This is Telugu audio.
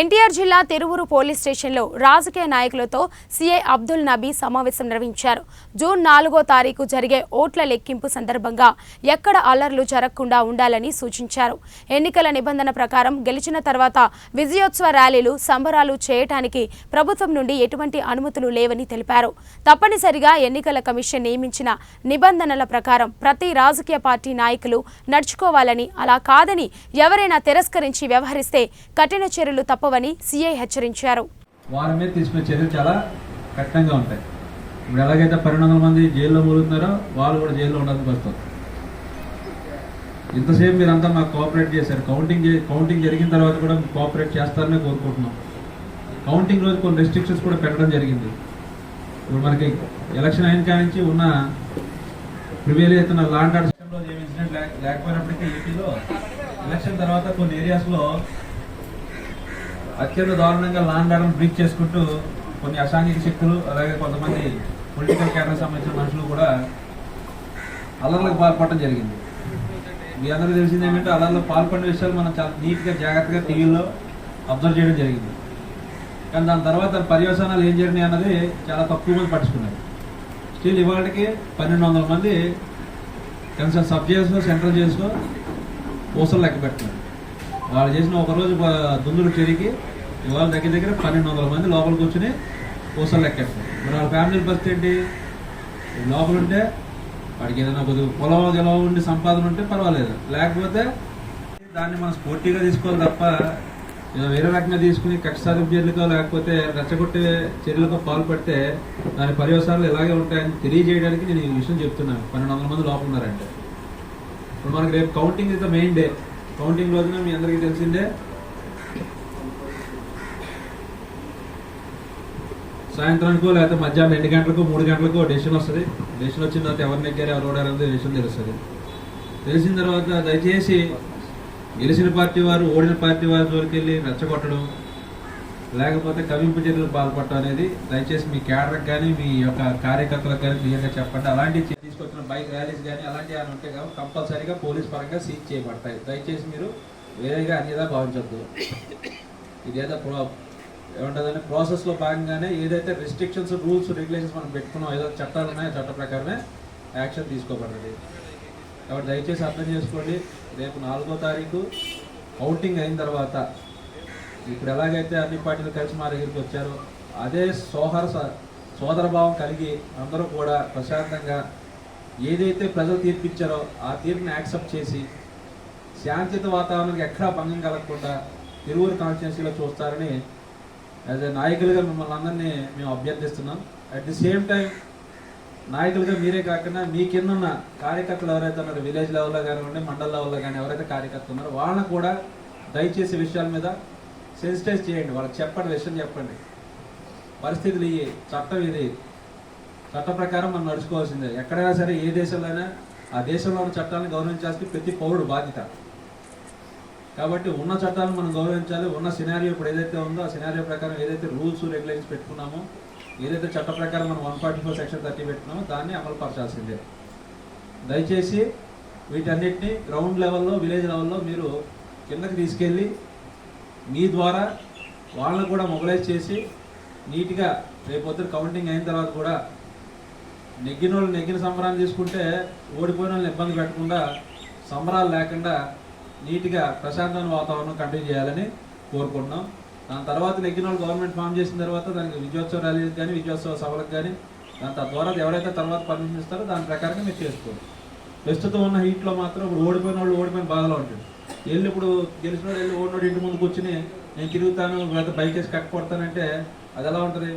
ఎన్టీఆర్ జిల్లా తిరువురు పోలీస్ స్టేషన్లో రాజకీయ నాయకులతో సీఐ అబ్దుల్ నబీ సమావేశం నిర్వహించారు. జూన్ నాలుగో తారీఖు జరిగే ఓట్ల లెక్కింపు సందర్భంగా ఎక్కడ అల్లర్లు జరగకుండా ఉండాలని సూచించారు. ఎన్నికల నిబంధన ప్రకారం గెలిచిన తర్వాత విజయోత్సవ ర్యాలీలు సంబరాలు చేయటానికి ప్రభుత్వం నుండి ఎటువంటి అనుమతులు లేవని తెలిపారు. తప్పనిసరిగా ఎన్నికల కమిషన్ నియమించిన నిబంధనల ప్రకారం ప్రతి రాజకీయ పార్టీ నాయకులు నడుచుకోవాలని అలా కాదని ఎవరైనా తిరస్కరించి వ్యవహరిస్తే కఠిన చర్యలు తప్పవని సీఐ హెచ్చరించారు. వారి మీద తీసుకునే చర్యలు చాలా కఠినంగా ఉంటాయి. ఇప్పుడు ఎలాగైతే పన్నెండు వందల మంది జైల్లో మూలుతున్నారో వాళ్ళు కూడా జైల్లో ఉండాల్సి వస్తుంది ఇంతసేపు మీరంతా మాకు కోఆపరేట్ చేశారు. కౌంటింగ్ కౌంటింగ్ జరిగిన తర్వాత కూడా కోఆపరేట్ చేస్తారని కోరుకుంటున్నాం. కౌంటింగ్ రోజు కొన్ని రెస్ట్రిక్షన్స్ కూడా పెట్టడం జరిగింది. ఇప్పుడు మనకి ఎలక్షన్ అయిన కాడి నుంచి ఉన్న ప్రివేల్ అవుతున్న లాండ్ ఆర్డర్ సిస్టంలో ఏమి ఇన్సిడెంట్ లేకపోయినప్పటికీ ఏపీలో ఎలక్షన్ తర్వాత కొన్ని ఏరియాస్లో అత్యంత దారుణంగా లాండ్ ఆర్డర్ బ్రీచ్ చేసుకుంటూ కొన్ని అసాంఘిక శక్తులు అలాగే కొంతమంది పొలిటికల్ క్యాడర్ సంబంధించిన మనుషులు కూడా అల్లర్లకు పాల్పడటం జరిగింది. మీ అందరికీ తెలిసింది ఏమంటే అల్లర్లో పాల్పడిన విషయాలు మనం చాలా నీట్గా జాగ్రత్తగా టీవీలో అబ్జర్వ్ చేయడం జరిగింది. కానీ దాని తర్వాత పర్యవసానాలు ఏం జరిగినాయి అన్నది చాలా తక్కువ మంది పట్టించుకున్నారు. స్టిల్ ఇవాళకి పన్నెండు వందల మంది కనీసం సబ్ జైల్స్లో సెంట్రల్ జైల్స్లో పూసలు లెక్క పెట్టుకున్నారు వాళ్ళు చేసిన ఒక రోజు దుందులు చెరికి ఇవాళ దగ్గర దగ్గర పన్నెండు వందల మంది లోపల కూర్చుని పూసలు లెక్కేస్తారు మరి వాళ్ళ ఫ్యామిలీ పరిస్థితి ఏంటి? లోపల ఉంటే వాడికి ఏదైనా కొద్దిగా పొలం గెలవ ఉండి సంపాదన ఉంటే పర్వాలేదు. లేకపోతే దాన్ని మనం స్పోర్టీగా తీసుకోవాలి తప్ప ఏదో వేరే రకంగా తీసుకుని కక్ష సాధింపు చర్యలకో లేకపోతే రెచ్చగొట్టే చర్యలకో పాల్పడితే దాని పర్యవసానాలు ఇలాగే ఉంటాయని తెలియజేయడానికి నేను ఈ విషయం చెప్తున్నాను. పన్నెండు వందల మంది లోపల ఉన్నారంటే. ఇప్పుడు మనకి రేపు counting is the main day counting రోజున మీ అందరికీ తెలిసిందే సాయంత్రానికో లేకపోతే మధ్యాహ్నం రెండు గంటలకు మూడు గంటలకు డెసిషన్ వస్తుంది. డెసిషన్ వచ్చిన తర్వాత ఎవరిని ఎక్కారు ఎవరు ఓడారు అనేది డెసిషన్ తెలుస్తుంది. తెలిసిన తర్వాత దయచేసి గెలిచిన పార్టీ వారు ఓడిన పార్టీ వారి జోలికి వెళ్ళి రెచ్చగొట్టడం లేకపోతే కవింపు చర్యలు పాల్పడటం అనేది దయచేసి మీ క్యాడర్కి కానీ మీ యొక్క కార్యకర్తలకు కానీ క్లియర్గా చెప్పండి. అలాంటి తీసుకొచ్చిన బైక్ ర్యాలీస్ కానీ అలాంటివి అని ఉంటే కాబట్టి కంపల్సరీగా పోలీస్ పరంగా సీజ్ చేయబడతాయి. దయచేసి మీరు వేరేగా అన్నిదా భావించద్దు. ఇదేదో ప్రో ప్రాసెస్లో భాగంగానే ఏదైతే రెస్ట్రిక్షన్స్ రూల్స్ రెగ్యులేషన్స్ మనం పెట్టుకున్నాం ఏదో చట్టాలు ఉన్నాయో చట్ట ప్రకారమే యాక్షన్ తీసుకోబడ్డది. కాబట్టి దయచేసి అర్థం చేసుకోండి. రేపు నాలుగో తారీఖు అవుటింగ్ అయిన తర్వాత ఇప్పుడు ఎలాగైతే అన్ని పార్టీలు కలిసి మా దగ్గరికి వచ్చారో అదే సోహర స- సోదరభావం కలిగి అందరూ కూడా ప్రశాంతంగా ఏదైతే ప్రజలు తీర్పిచ్చారో ఆ తీర్పుని యాక్సెప్ట్ చేసి శాంతియుత వాతావరణానికి ఎక్కడా భంగం కలగకుండా తిరువురు కాన్స్టిట్యున్సీలో చూస్తారని యాజ్ ఏ నాయకులుగా మిమ్మల్ని అందరినీ మేము అభ్యర్థిస్తున్నాం. అట్ ది సేమ్ టైం నాయకులుగా మీరే కాకుండా మీ కింద ఉన్న కార్యకర్తలు ఎవరైతే ఉన్నారో విలేజ్ లెవెల్లో కానివ్వండి మండల లెవెల్లో కానీ ఎవరైతే కార్యకర్తలు ఉన్నారో వాళ్ళని కూడా దయచేసి విషయాల మీద సెన్సిటైజ్ చేయండి. వాళ్ళకి చెప్పండి విషయం చెప్పండి. పరిస్థితులు ఇవి చట్టం ఇది. చట్ట ప్రకారం మనం నడుచుకోవాల్సిందే. ఎక్కడైనా సరే ఏ దేశంలో అయినా ఆ దేశంలో ఉన్న చట్టాలను గౌరవించాల్సి ప్రతి పౌరుడు బాధ్యత. కాబట్టి ఉన్న చట్టాలను మనం గౌరవించాలి. ఉన్న సినారియో ఇప్పుడు ఏదైతే ఉందో ఆ సినారియో ప్రకారం ఏదైతే రూల్స్ రెగ్యులేషన్స్ పెట్టుకున్నామో ఏదైతే చట్ట ప్రకారం మనం one forty four section thirty పెట్టినామో దాన్ని అమలు పరచాల్సిందే దయచేసి వీటన్నిటిని గ్రౌండ్ లెవెల్లో విలేజ్ లెవెల్లో మీరు కిందకి తీసుకెళ్ళి మీ ద్వారా వాళ్ళని కూడా మొబిలైజ్ చేసి నీట్గా రేపొద్దు కౌంటింగ్ అయిన తర్వాత కూడా నెగ్గిన వాళ్ళు నెగ్గిన సంబరాలు తీసుకుంటే ఓడిపోయిన వాళ్ళని ఇబ్బంది పెట్టకుండా సంబరాలు లేకుండా నీట్గా ప్రశాంతమైన వాతావరణం కంటిన్యూ చేయాలని కోరుకుంటున్నాం. దాని తర్వాత నెగ్గిన వాళ్ళు గవర్నమెంట్ ఫామ్ చేసిన తర్వాత దానికి విజయోత్సవ ర్యాలీలకు కానీ విజయోత్సవ సభలకు కానీ దాని తద్వారా ఎవరైతే తర్వాత పర్మిషన్ ఇస్తారో దాని ప్రకారంగా మీరు చేసుకోండి. ప్రస్తుతం ఉన్న హీట్లో మాత్రం ఇప్పుడు ఓడిపోయిన వాళ్ళు ఓడిపోయిన బాధలో ఉంటుంది వెళ్ళి ఇప్పుడు గెలిచిన వాళ్ళు వెళ్ళి ఓడినోడు ఇంటి ముందు కూర్చుని నేను తిరుగుతాను లేకపోతే బైక్ వేసి కక్కపడతానంటే అది ఎలా ఉంటుంది?